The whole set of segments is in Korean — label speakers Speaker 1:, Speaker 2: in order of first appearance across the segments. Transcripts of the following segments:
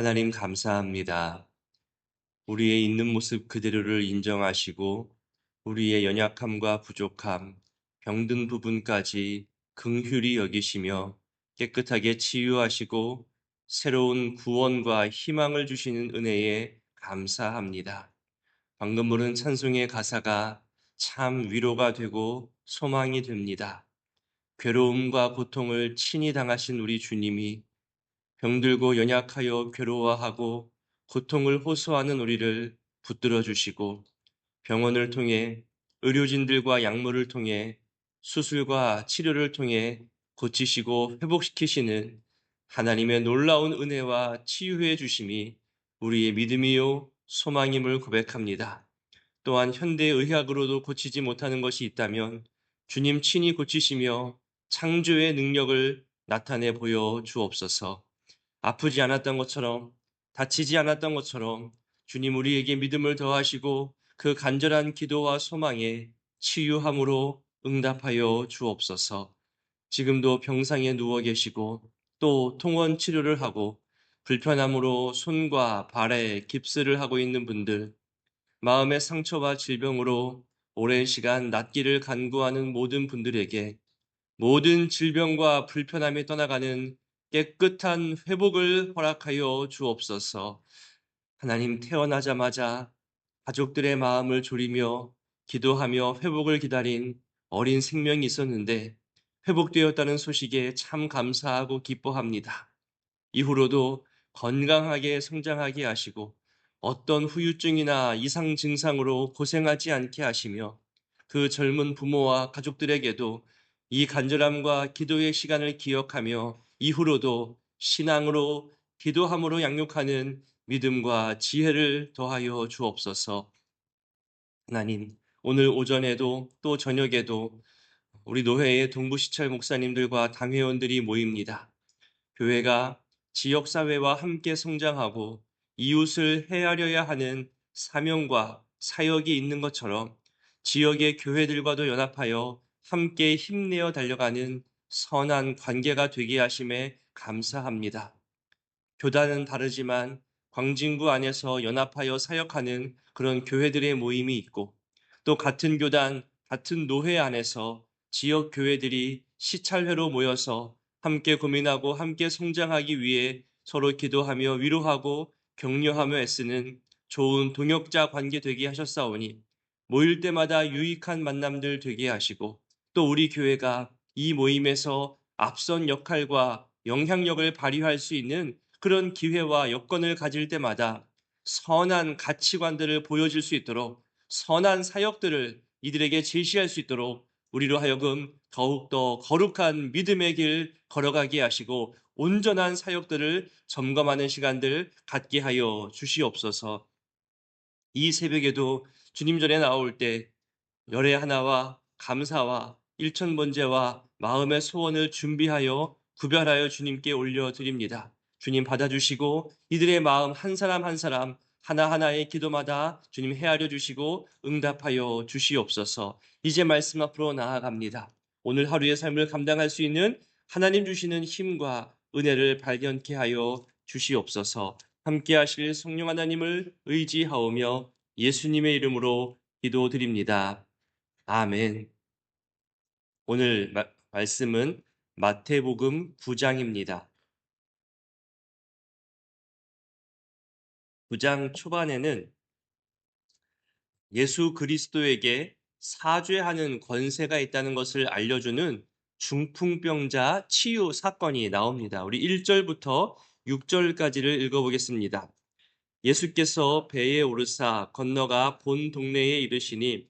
Speaker 1: 하나님 감사합니다. 우리의 있는 모습 그대로를 인정하시고 우리의 연약함과 부족함, 병든 부분까지 긍휼히 여기시며 깨끗하게 치유하시고 새로운 구원과 희망을 주시는 은혜에 감사합니다. 방금 부른 찬송의 가사가 참 위로가 되고 소망이 됩니다. 괴로움과 고통을 친히 당하신 우리 주님이 병들고 연약하여 괴로워하고 고통을 호소하는 우리를 붙들어 주시고 병원을 통해 의료진들과 약물을 통해 수술과 치료를 통해 고치시고 회복시키시는 하나님의 놀라운 은혜와 치유해 주심이 우리의 믿음이요 소망임을 고백합니다. 또한 현대 의학으로도 고치지 못하는 것이 있다면 주님 친히 고치시며 창조의 능력을 나타내 보여 주옵소서. 아프지 않았던 것처럼 다치지 않았던 것처럼 주님 우리에게 믿음을 더하시고 그 간절한 기도와 소망에 치유함으로 응답하여 주옵소서. 지금도 병상에 누워 계시고 또 통원 치료를 하고 불편함으로 손과 발에 깁스를 하고 있는 분들, 마음의 상처와 질병으로 오랜 시간 낫기를 간구하는 모든 분들에게 모든 질병과 불편함이 떠나가는 깨끗한 회복을 허락하여 주옵소서. 하나님 태어나자마자 가족들의 마음을 졸이며 기도하며 회복을 기다린 어린 생명이 있었는데 회복되었다는 소식에 참 감사하고 기뻐합니다. 이후로도 건강하게 성장하게 하시고 어떤 후유증이나 이상 증상으로 고생하지 않게 하시며 그 젊은 부모와 가족들에게도 이 간절함과 기도의 시간을 기억하며 이후로도 신앙으로 기도함으로 양육하는 믿음과 지혜를 더하여 주옵소서. 하나님, 오늘 오전에도 또 저녁에도 우리 노회의 동부시찰 목사님들과 당회원들이 모입니다. 교회가 지역사회와 함께 성장하고 이웃을 헤아려야 하는 사명과 사역이 있는 것처럼 지역의 교회들과도 연합하여 함께 힘내어 달려가는 선한 관계가 되게 하심에 감사합니다. 교단은 다르지만 광진구 안에서 연합하여 사역하는 그런 교회들의 모임이 있고 또 같은 교단, 같은 노회 안에서 지역 교회들이 시찰회로 모여서 함께 고민하고 함께 성장하기 위해 서로 기도하며 위로하고 격려하며 애쓰는 좋은 동역자 관계 되게 하셨사오니 모일 때마다 유익한 만남들 되게 하시고 또 우리 교회가 이 모임에서 앞선 역할과 영향력을 발휘할 수 있는 그런 기회와 여건을 가질 때마다 선한 가치관들을 보여줄 수 있도록 선한 사역들을 이들에게 제시할 수 있도록 우리로 하여금 더욱더 거룩한 믿음의 길 걸어가게 하시고 온전한 사역들을 점검하는 시간들 갖게 하여 주시옵소서. 이 새벽에도 주님 전에 나올 때 열의 하나와 감사와 일천 번제와 마음의 소원을 준비하여 구별하여 주님께 올려드립니다. 주님 받아주시고 이들의 마음 한 사람 한 사람 하나하나의 기도마다 주님 헤아려 주시고 응답하여 주시옵소서. 이제 말씀 앞으로 나아갑니다. 오늘 하루의 삶을 감당할 수 있는 하나님 주시는 힘과 은혜를 발견케 하여 주시옵소서. 함께 하실 성령 하나님을 의지하오며 예수님의 이름으로 기도드립니다. 아멘. 오늘 마, 말씀은 마태복음 9장입니다. 9장 초반에는 예수 그리스도에게 사죄하는 권세가 있다는 것을 알려주는 중풍병자 치유 사건이 나옵니다. 우리 1절부터 6절까지를 읽어보겠습니다. 예수께서 배에 오르사 건너가 본 동네에 이르시니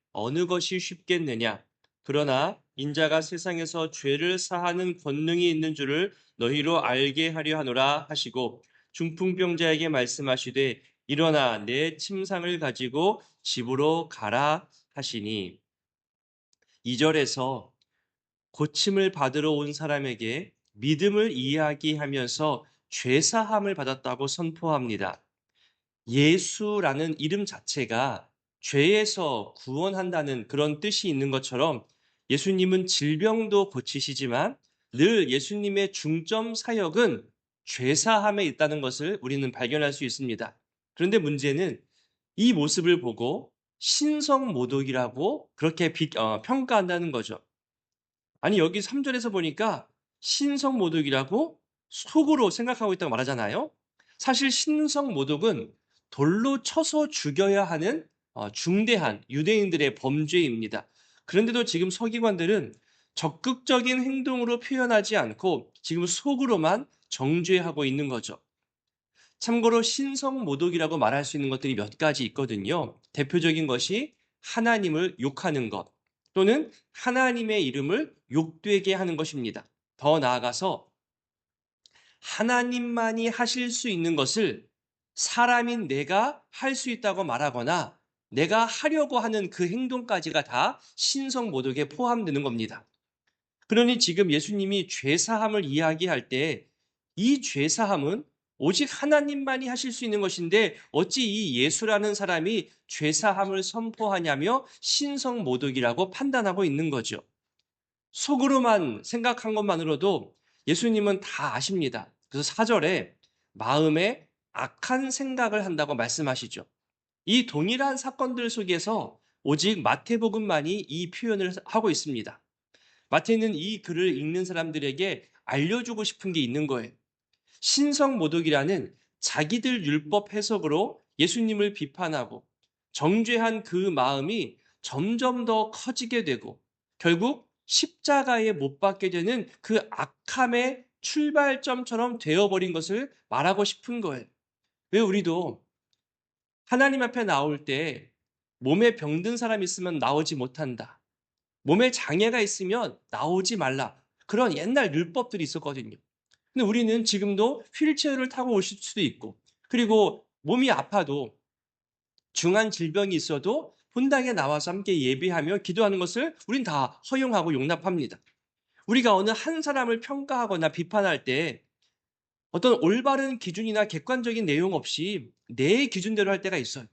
Speaker 1: 어느 것이 쉽겠느냐 그러나 인자가 세상에서 죄를 사하는 권능이 있는 줄을 너희로 알게 하려 하노라 하시고 중풍병자에게 말씀하시되 일어나 내 침상을 가지고 집으로 가라 하시니 2절에서 고침을 받으러 온 사람에게 믿음을 이야기하면서 죄사함을 받았다고 선포합니다. 예수라는 이름 자체가 죄에서 구원한다는 그런 뜻이 있는 것처럼 예수님은 질병도 고치시지만 늘 예수님의 중점 사역은 죄사함에 있다는 것을 우리는 발견할 수 있습니다. 그런데 문제는 이 모습을 보고 신성 모독이라고 그렇게 비, 어, 평가한다는 거죠. 아니 여기 3절에서 보니까 신성 모독이라고 속으로 생각하고 있다고 말하잖아요. 사실 신성 모독은 돌로 쳐서 죽여야 하는 어, 중대한 유대인들의 범죄입니다. 그런데도 지금 서기관들은 적극적인 행동으로 표현하지 않고 지금 속으로만 정죄하고 있는 거죠. 참고로 신성 모독이라고 말할 수 있는 것들이 몇 가지 있거든요. 대표적인 것이 하나님을 욕하는 것 또는 하나님의 이름을 욕되게 하는 것입니다. 더 나아가서 하나님만이 하실 수 있는 것을 사람인 내가 할 수 있다고 말하거나 내가 하려고 하는 그 행동까지가 다 신성 모독에 포함되는 겁니다. 그러니 지금 예수님이 죄사함을 이야기할 때 이 죄사함은 오직 하나님만이 하실 수 있는 것인데 어찌 이 예수라는 사람이 죄사함을 선포하냐며 신성 모독이라고 판단하고 있는 거죠. 속으로만 생각한 것만으로도 예수님은 다 아십니다. 그래서 사절에 마음에 악한 생각을 한다고 말씀하시죠. 이 동일한 사건들 속에서 오직 마태복음만이 이 표현을 하고 있습니다. 마태는 이 글을 읽는 사람들에게 알려주고 싶은 게 있는 거예요. 신성 모독이라는 자기들 율법 해석으로 예수님을 비판하고 정죄한 그 마음이 점점 더 커지게 되고 결국 십자가에 못 박게 되는 그 악함의 출발점처럼 되어버린 것을 말하고 싶은 거예요. 왜 우리도 하나님 앞에 나올 때 몸에 병든 사람 있으면 나오지 못한다. 몸에 장애가 있으면 나오지 말라. 그런 옛날 율법들이 있었거든요. 근데 우리는 지금도 휠체어를 타고 오실 수도 있고, 그리고 몸이 아파도 중한 질병이 있어도 본당에 나와서 함께 예배하며 기도하는 것을 우린 다 허용하고 용납합니다. 우리가 어느 한 사람을 평가하거나 비판할 때 어떤 올바른 기준이나 객관적인 내용 없이 내 기준대로 할 때가 있어요.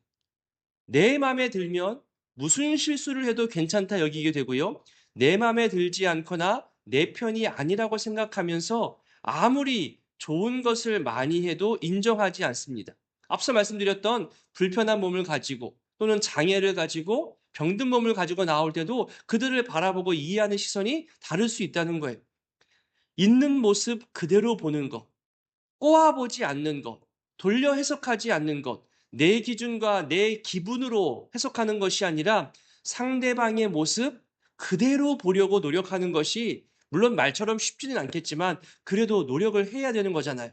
Speaker 1: 내 마음에 들면 무슨 실수를 해도 괜찮다 여기게 되고요. 내 마음에 들지 않거나 내 편이 아니라고 생각하면서 아무리 좋은 것을 많이 해도 인정하지 않습니다. 앞서 말씀드렸던 불편한 몸을 가지고 또는 장애를 가지고 병든 몸을 가지고 나올 때도 그들을 바라보고 이해하는 시선이 다를 수 있다는 거예요. 있는 모습 그대로 보는 것, 꼬아보지 않는 것, 돌려 해석하지 않는 것, 내 기준과 내 기분으로 해석하는 것이 아니라 상대방의 모습 그대로 보려고 노력하는 것이 물론 말처럼 쉽지는 않겠지만 그래도 노력을 해야 되는 거잖아요.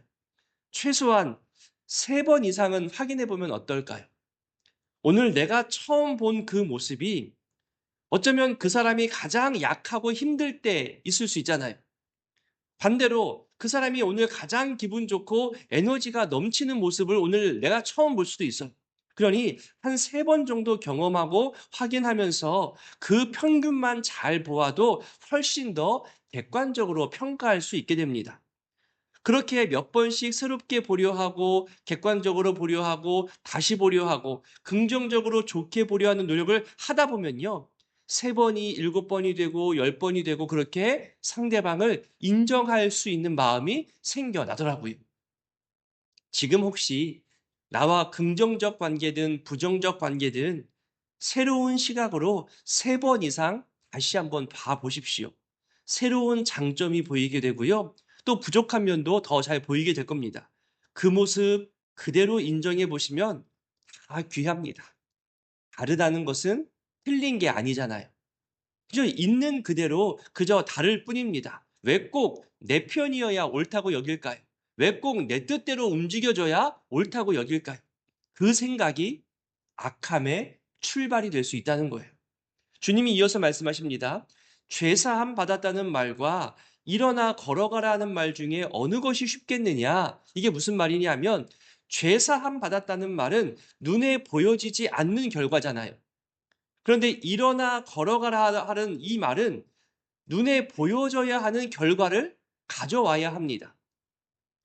Speaker 1: 최소한 세 번 이상은 확인해 보면 어떨까요? 오늘 내가 처음 본 그 모습이 어쩌면 그 사람이 가장 약하고 힘들 때 있을 수 있잖아요. 반대로 그 사람이 오늘 가장 기분 좋고 에너지가 넘치는 모습을 오늘 내가 처음 볼 수도 있어요. 그러니 한 세 번 정도 경험하고 확인하면서 그 평균만 잘 보아도 훨씬 더 객관적으로 평가할 수 있게 됩니다. 그렇게 몇 번씩 새롭게 보려 하고 객관적으로 보려 하고 다시 보려 하고 긍정적으로 좋게 보려 하는 노력을 하다 보면요. 세 번이 일곱 번이 되고 열 번이 되고 그렇게 상대방을 인정할 수 있는 마음이 생겨나더라고요. 지금 혹시 나와 긍정적 관계든 부정적 관계든 새로운 시각으로 세 번 이상 다시 한번 봐 보십시오. 새로운 장점이 보이게 되고요. 또 부족한 면도 더 잘 보이게 될 겁니다. 그 모습 그대로 인정해 보시면 다 귀합니다. 다르다는 것은 틀린 게 아니잖아요. 그저 있는 그대로 그저 다를 뿐입니다. 왜 꼭 내 편이어야 옳다고 여길까요? 왜 꼭 내 뜻대로 움직여줘야 옳다고 여길까요? 그 생각이 악함의 출발이 될 수 있다는 거예요. 주님이 이어서 말씀하십니다. 죄사함 받았다는 말과 일어나 걸어가라는 말 중에 어느 것이 쉽겠느냐? 이게 무슨 말이냐면 죄사함 받았다는 말은 눈에 보여지지 않는 결과잖아요. 그런데 일어나 걸어가라 하는 이 말은 눈에 보여져야 하는 결과를 가져와야 합니다.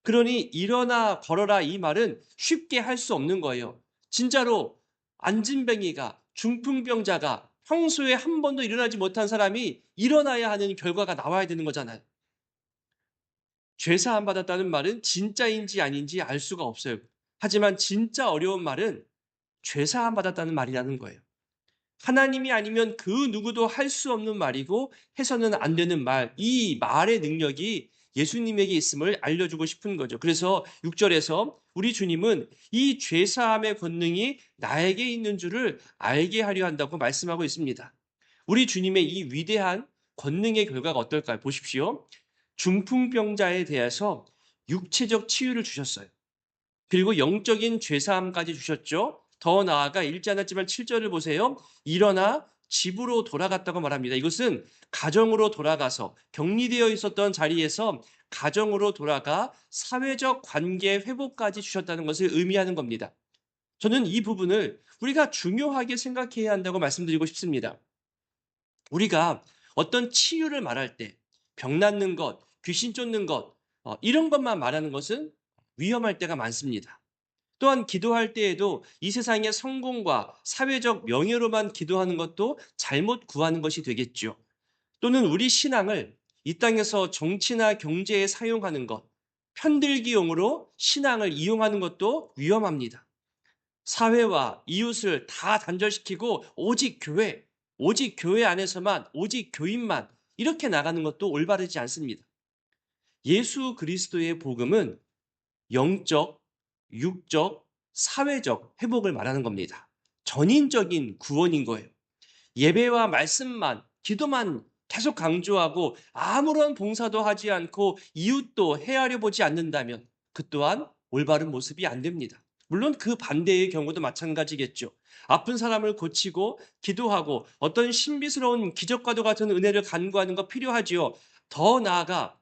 Speaker 1: 그러니 일어나 걸어라 이 말은 쉽게 할 수 없는 거예요. 진짜로 안진뱅이가 중풍병자가 평소에 한 번도 일어나지 못한 사람이 일어나야 하는 결과가 나와야 되는 거잖아요. 죄사함 받았다는 말은 진짜인지 아닌지 알 수가 없어요. 하지만 진짜 어려운 말은 죄사함 받았다는 말이라는 거예요. 하나님이 아니면 그 누구도 할 수 없는 말이고 해서는 안 되는 말, 이 말의 능력이 예수님에게 있음을 알려주고 싶은 거죠. 그래서 6절에서 우리 주님은 이 죄사함의 권능이 나에게 있는 줄을 알게 하려 한다고 말씀하고 있습니다. 우리 주님의 이 위대한 권능의 결과가 어떨까요? 보십시오. 중풍병자에 대해서 육체적 치유를 주셨어요. 그리고 영적인 죄사함까지 주셨죠. 더 나아가 읽지 않았지만 7절을 보세요. 일어나 집으로 돌아갔다고 말합니다. 이것은 가정으로 돌아가서 격리되어 있었던 자리에서 가정으로 돌아가 사회적 관계 회복까지 주셨다는 것을 의미하는 겁니다. 저는 이 부분을 우리가 중요하게 생각해야 한다고 말씀드리고 싶습니다. 우리가 어떤 치유를 말할 때 병 낫는 것, 귀신 쫓는 것, 어, 이런 것만 말하는 것은 위험할 때가 많습니다. 또한 기도할 때에도 이 세상의 성공과 사회적 명예로만 기도하는 것도 잘못 구하는 것이 되겠죠. 또는 우리 신앙을 이 땅에서 정치나 경제에 사용하는 것, 편들기용으로 신앙을 이용하는 것도 위험합니다. 사회와 이웃을 다 단절시키고 오직 교회, 오직 교회 안에서만, 오직 교인만 이렇게 나가는 것도 올바르지 않습니다. 예수 그리스도의 복음은 영적, 육적, 사회적 회복을 말하는 겁니다. 전인적인 구원인 거예요. 예배와 말씀만, 기도만 계속 강조하고 아무런 봉사도 하지 않고 이웃도 헤아려 보지 않는다면 그 또한 올바른 모습이 안 됩니다. 물론 그 반대의 경우도 마찬가지겠죠. 아픈 사람을 고치고 기도하고 어떤 신비스러운 기적과도 같은 은혜를 간구하는 거 필요하지요. 더 나아가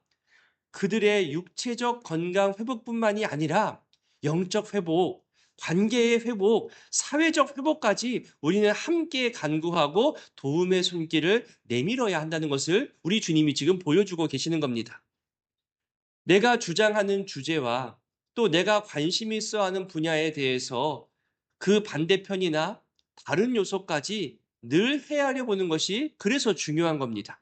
Speaker 1: 그들의 육체적 건강 회복뿐만이 아니라 영적 회복, 관계의 회복, 사회적 회복까지 우리는 함께 간구하고 도움의 손길을 내밀어야 한다는 것을 우리 주님이 지금 보여주고 계시는 겁니다. 내가 주장하는 주제와 또 내가 관심 있어 하는 분야에 대해서 그 반대편이나 다른 요소까지 늘 헤아려 보는 것이 그래서 중요한 겁니다.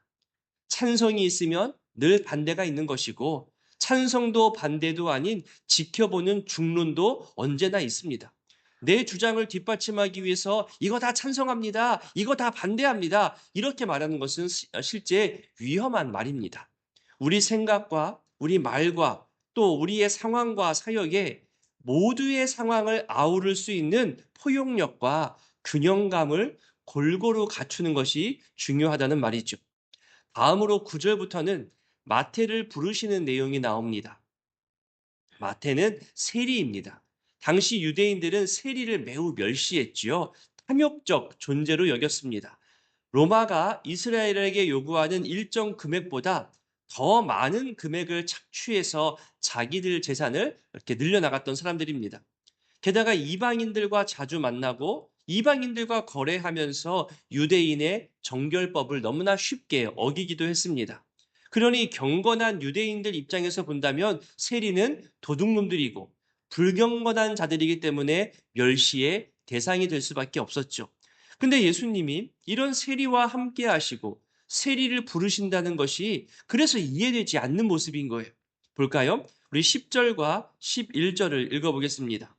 Speaker 1: 찬성이 있으면 늘 반대가 있는 것이고 찬성도 반대도 아닌 지켜보는 중론도 언제나 있습니다. 내 주장을 뒷받침하기 위해서 이거 다 찬성합니다. 이거 다 반대합니다. 이렇게 말하는 것은 실제 위험한 말입니다. 우리 생각과 우리 말과 또 우리의 상황과 사역에 모두의 상황을 아우를 수 있는 포용력과 균형감을 골고루 갖추는 것이 중요하다는 말이죠. 다음으로 9절부터는 마태를 부르시는 내용이 나옵니다. 마태는 세리입니다. 당시 유대인들은 세리를 매우 멸시했지요. 탐욕적 존재로 여겼습니다. 로마가 이스라엘에게 요구하는 일정 금액보다 더 많은 금액을 착취해서 자기들 재산을 이렇게 늘려나갔던 사람들입니다. 게다가 이방인들과 자주 만나고 이방인들과 거래하면서 유대인의 정결법을 너무나 쉽게 어기기도 했습니다. 그러니 경건한 유대인들 입장에서 본다면 세리는 도둑놈들이고 불경건한 자들이기 때문에 멸시의 대상이 될 수밖에 없었죠. 근데 예수님이 이런 세리와 함께 하시고 세리를 부르신다는 것이 그래서 이해되지 않는 모습인 거예요. 볼까요? 우리 10절과 11절을 읽어보겠습니다.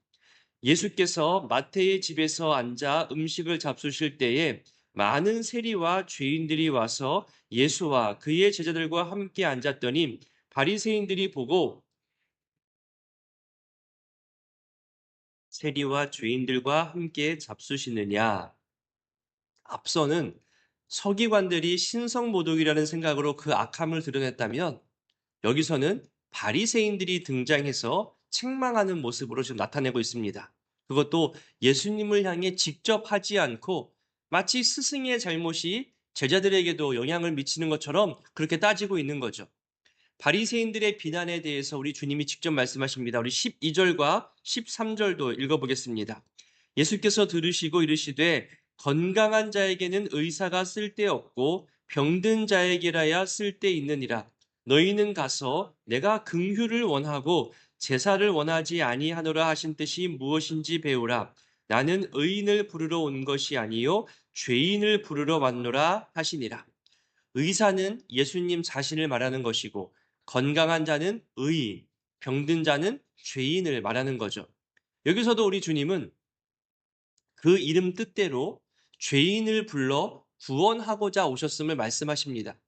Speaker 1: 예수께서 마태의 집에서 앉아 음식을 잡수실 때에 많은 세리와 죄인들이 와서 예수와 그의 제자들과 함께 앉았더니 바리새인들이 보고 세리와 죄인들과 함께 잡수시느냐 앞서는 서기관들이 신성모독이라는 생각으로 그 악함을 드러냈다면 여기서는 바리새인들이 등장해서 책망하는 모습으로 지금 나타내고 있습니다. 그것도 예수님을 향해 직접 하지 않고 마치 스승의 잘못이 제자들에게도 영향을 미치는 것처럼 그렇게 따지고 있는 거죠. 바리새인들의 비난에 대해서 우리 주님이 직접 말씀하십니다. 우리 12절과 13절도 읽어보겠습니다. 예수께서 들으시고 이르시되 건강한 자에게는 의사가 쓸데없고 병든 자에게라야 쓸데있느니라. 너희는 가서 내가 긍휼을 원하고 제사를 원하지 아니하노라 하신 뜻이 무엇인지 배우라. 나는 의인을 부르러 온 것이 아니요 죄인을 부르러 왔노라 하시니라. 의사는 예수님 자신을 말하는 것이고 건강한 자는 의인, 병든 자는 죄인을 말하는 거죠. 여기서도 우리 주님은 그 이름 뜻대로 죄인을 불러 구원하고자 오셨음을 말씀하십니다.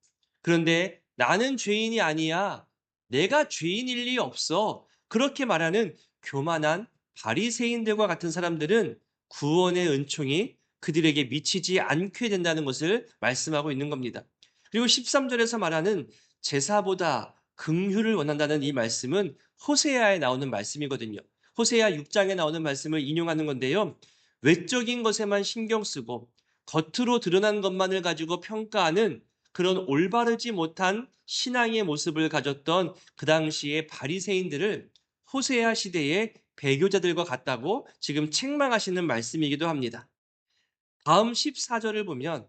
Speaker 1: 그런데 나는 죄인이 아니야. 내가 죄인일 리 없어. 그렇게 말하는 교만한 바리새인들과 같은 사람들은 구원의 은총이 그들에게 미치지 않게 된다는 것을 말씀하고 있는 겁니다. 그리고 13절에서 말하는 제사보다 긍휼을 원한다는 이 말씀은 호세아에 나오는 말씀이거든요. 호세아 6장에 나오는 말씀을 인용하는 건데요. 외적인 것에만 신경 쓰고 겉으로 드러난 것만을 가지고 평가하는 그런 올바르지 못한 신앙의 모습을 가졌던 그 당시의 바리새인들을 호세아 시대의 배교자들과 같다고 지금 책망하시는 말씀이기도 합니다. 다음 14절을 보면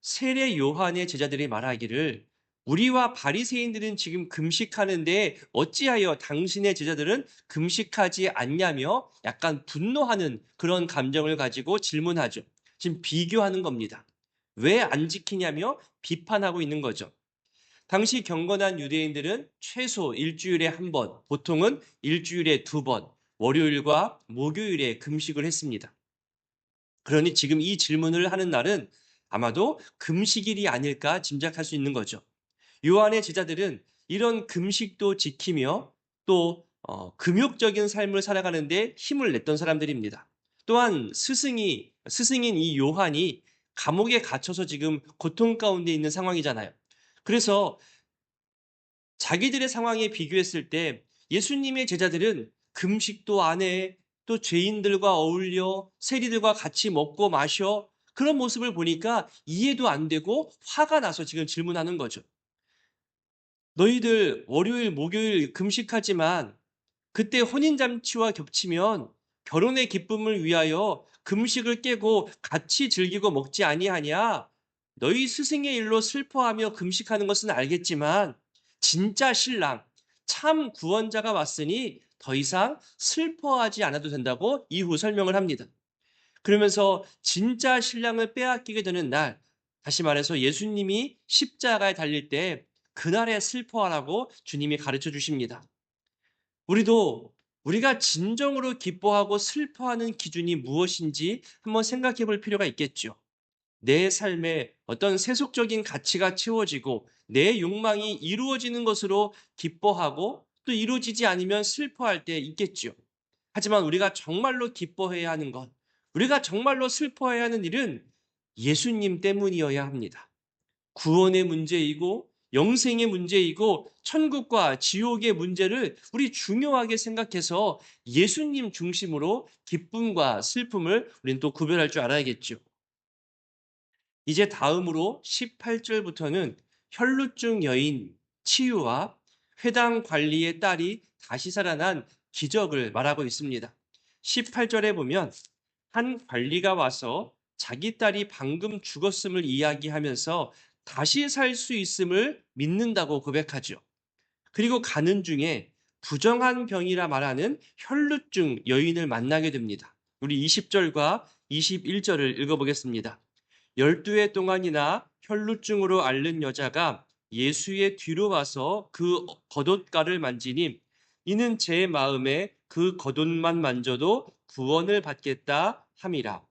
Speaker 1: 세례 요한의 제자들이 말하기를 우리와 바리새인들은 지금 금식하는데 어찌하여 당신의 제자들은 금식하지 않냐며 약간 분노하는 그런 감정을 가지고 질문하죠. 지금 비교하는 겁니다. 왜 안 지키냐며 비판하고 있는 거죠. 당시 경건한 유대인들은 최소 일주일에 한 번, 보통은 일주일에 두 번, 월요일과 목요일에 금식을 했습니다. 그러니 지금 이 질문을 하는 날은 아마도 금식일이 아닐까 짐작할 수 있는 거죠. 요한의 제자들은 이런 금식도 지키며 또 어, 금욕적인 삶을 살아가는데 힘을 냈던 사람들입니다. 또한 스승이 스승인 이 요한이 감옥에 갇혀서 지금 고통 가운데 있는 상황이잖아요. 그래서 자기들의 상황에 비교했을 때 예수님의 제자들은 금식도 안 해, 또 죄인들과 어울려 세리들과 같이 먹고 마셔 그런 모습을 보니까 이해도 안 되고 화가 나서 지금 질문하는 거죠. 너희들 월요일, 목요일 금식하지만 그때 혼인잔치와 겹치면 결혼의 기쁨을 위하여 금식을 깨고 같이 즐기고 먹지 아니하냐? 너희 스승의 일로 슬퍼하며 금식하는 것은 알겠지만 진짜 신랑, 참 구원자가 왔으니 더 이상 슬퍼하지 않아도 된다고 이후 설명을 합니다. 그러면서 진짜 신랑을 빼앗기게 되는 날, 다시 말해서 예수님이 십자가에 달릴 때 그날에 슬퍼하라고 주님이 가르쳐 주십니다. 우리도 우리가 진정으로 기뻐하고 슬퍼하는 기준이 무엇인지 한번 생각해 볼 필요가 있겠죠. 내 삶에 어떤 세속적인 가치가 채워지고 내 욕망이 이루어지는 것으로 기뻐하고 또 이루어지지 않으면 슬퍼할 때 있겠죠. 하지만 우리가 정말로 기뻐해야 하는 것, 우리가 정말로 슬퍼해야 하는 일은 예수님 때문이어야 합니다. 구원의 문제이고 영생의 문제이고 천국과 지옥의 문제를 우리 중요하게 생각해서 예수님 중심으로 기쁨과 슬픔을 우리는 또 구별할 줄 알아야겠죠. 이제 다음으로 18절부터는 혈루증 여인 치유와 회당 관리의 딸이 다시 살아난 기적을 말하고 있습니다. 18절에 보면 한 관리가 와서 자기 딸이 방금 죽었음을 이야기하면서 다시 살 수 있음을 믿는다고 고백하죠. 그리고 가는 중에 부정한 병이라 말하는 혈루증 여인을 만나게 됩니다. 우리 20절과 21절을 읽어보겠습니다. 12해 동안이나 혈루증으로 앓는 여자가 예수의 뒤로 와서 그 겉옷가를 만지니 이는 제 마음에 그 겉옷만 만져도 구원을 받겠다 함이라.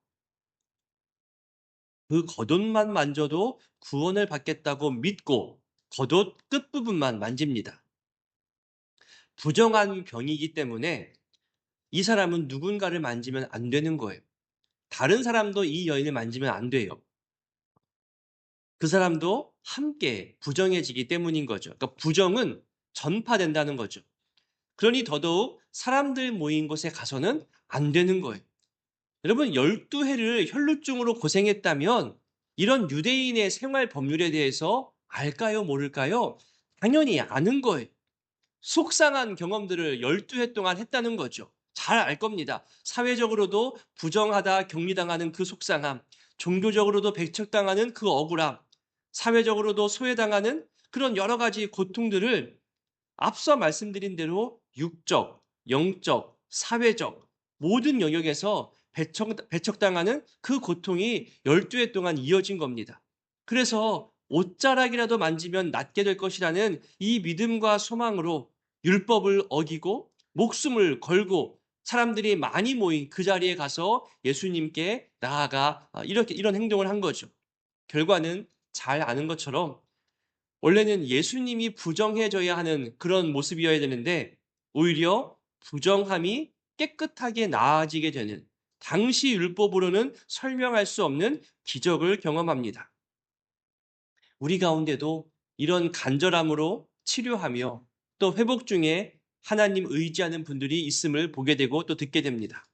Speaker 1: 그 겉옷만 만져도 구원을 받겠다고 믿고 겉옷 끝부분만 만집니다. 부정한 병이기 때문에 이 사람은 누군가를 만지면 안 되는 거예요. 다른 사람도 이 여인을 만지면 안 돼요. 그 사람도 함께 부정해지기 때문인 거죠. 그러니까 부정은 전파된다는 거죠. 그러니 더더욱 사람들 모인 곳에 가서는 안 되는 거예요. 여러분 12해를 혈루증으로 고생했다면 이런 유대인의 생활 법률에 대해서 알까요? 모를까요? 당연히 아는 거예요. 속상한 경험들을 12해 동안 했다는 거죠. 잘 알 겁니다. 사회적으로도 부정하다 격리당하는 그 속상함, 종교적으로도 배척당하는 그 억울함, 사회적으로도 소외당하는 그런 여러 가지 고통들을 앞서 말씀드린 대로 육적, 영적, 사회적 모든 영역에서 배척, 배척당하는 그 고통이 12해 동안 이어진 겁니다. 그래서 옷자락이라도 만지면 낫게 될 것이라는 이 믿음과 소망으로 율법을 어기고 목숨을 걸고 사람들이 많이 모인 그 자리에 가서 예수님께 나아가 이렇게 이런 행동을 한 거죠. 결과는 잘 아는 것처럼 원래는 예수님이 부정해져야 하는 그런 모습이어야 되는데 오히려 부정함이 깨끗하게 나아지게 되는 당시 율법으로는 설명할 수 없는 기적을 경험합니다. 우리 가운데도 이런 간절함으로 치료하며 또 회복 중에 하나님 의지하는 분들이 있음을 보게 되고 또 듣게 됩니다.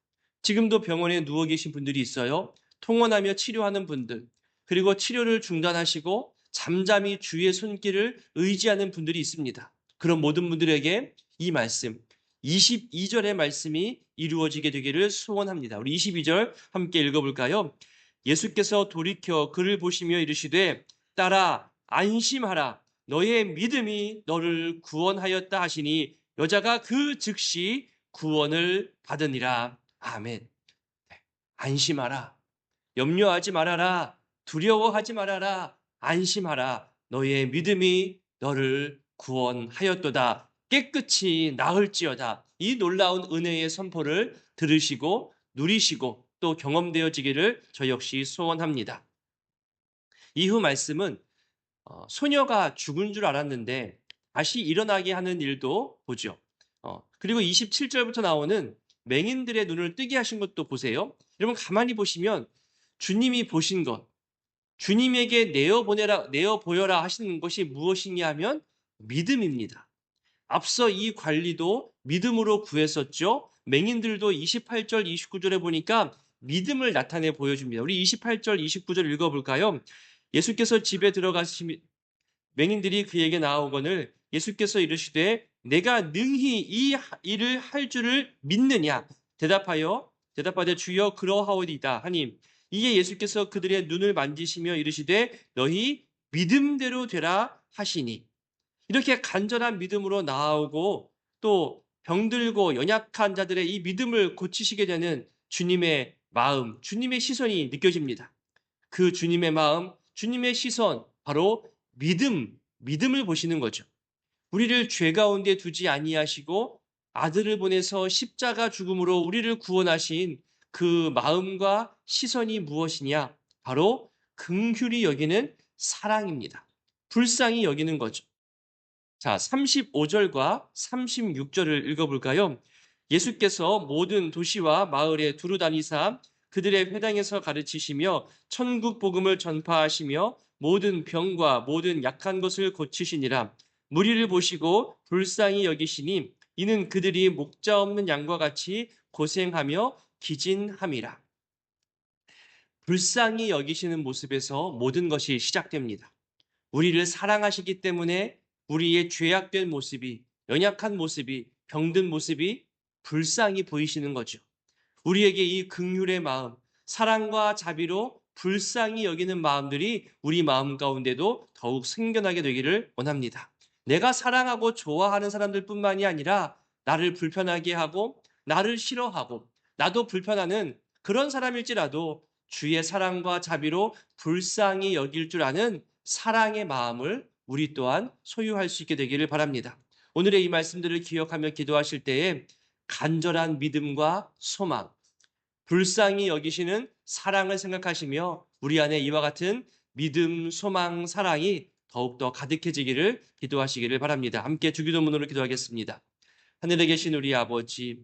Speaker 1: 지금도 병원에 누워 계신 분들이 있어요. 통원하며 치료하는 분들, 그리고 치료를 중단하시고 잠잠히 주의 손길을 의지하는 분들이 있습니다. 그런 모든 분들에게 이 말씀, 22절의 말씀이 이루어지게 되기를 소원합니다. 우리 22절 함께 읽어볼까요? 예수께서 돌이켜 그를 보시며 이르시되 따라 안심하라 너의 믿음이 너를 구원하였다 하시니 여자가 그 즉시 구원을 받으니라. 아멘. 네, 안심하라. 염려하지 말아라. 두려워하지 말아라. 안심하라. 너의 믿음이 너를 구원하였도다. 깨끗이 나을지어다. 이 놀라운 은혜의 선포를 들으시고 누리시고 또 경험되어지기를 저 역시 소원합니다. 이후 말씀은 어, 소녀가 죽은 줄 알았는데 다시 일어나게 하는 일도 보죠. 어, 그리고 27절부터 나오는 맹인들의 눈을 뜨게 하신 것도 보세요. 여러분 가만히 보시면 주님이 보신 것, 주님에게 내어 보내라, 내어 보여라 하시는 것이 무엇이냐 하면 믿음입니다. 앞서 이 관리도 믿음으로 구했었죠. 맹인들도 28절, 29절에 보니까 믿음을 나타내 보여줍니다. 우리 28절, 29절 읽어볼까요? 예수께서 집에 들어가시면 맹인들이 그에게 나오거늘 예수께서 이르시되 내가 능히 이 일을 할 줄을 믿느냐 대답하여 대답하되 주여 그러하오리다 하님 이에 예수께서 그들의 눈을 만지시며 이르시되 너희 믿음대로 되라 하시니 이렇게 간절한 믿음으로 나아오고 또 병들고 연약한 자들의 이 믿음을 고치시게 되는 주님의 마음, 주님의 시선이 느껴집니다. 그 주님의 마음, 주님의 시선, 바로 믿음, 믿음을 보시는 거죠. 우리를 죄 가운데 두지 아니하시고 아들을 보내서 십자가 죽음으로 우리를 구원하신 그 마음과 시선이 무엇이냐? 바로 긍휼히 여기는 사랑입니다. 불쌍히 여기는 거죠. 자, 35절과 36절을 읽어볼까요? 예수께서 모든 도시와 마을에 두루 다니사 그들의 회당에서 가르치시며 천국 복음을 전파하시며 모든 병과 모든 약한 것을 고치시니라. 무리를 보시고 불쌍히 여기시니 이는 그들이 목자 없는 양과 같이 고생하며 기진함이라. 불쌍히 여기시는 모습에서 모든 것이 시작됩니다. 우리를 사랑하시기 때문에 우리의 죄악된 모습이, 연약한 모습이, 병든 모습이 불쌍히 보이시는 거죠. 우리에게 이 극률의 마음, 사랑과 자비로 불쌍히 여기는 마음들이 우리 마음 가운데도 더욱 생겨나게 되기를 원합니다. 내가 사랑하고 좋아하는 사람들뿐만이 아니라 나를 불편하게 하고 나를 싫어하고 나도 불편하는 그런 사람일지라도 주의 사랑과 자비로 불쌍히 여길 줄 아는 사랑의 마음을 우리 또한 소유할 수 있게 되기를 바랍니다. 오늘의 이 말씀들을 기억하며 기도하실 때에 간절한 믿음과 소망, 불쌍히 여기시는 사랑을 생각하시며 우리 안에 이와 같은 믿음, 소망, 사랑이 더욱더 가득해지기를 기도하시기를 바랍니다. 함께 주기도문으로 기도하겠습니다. 하늘에 계신 우리 아버지,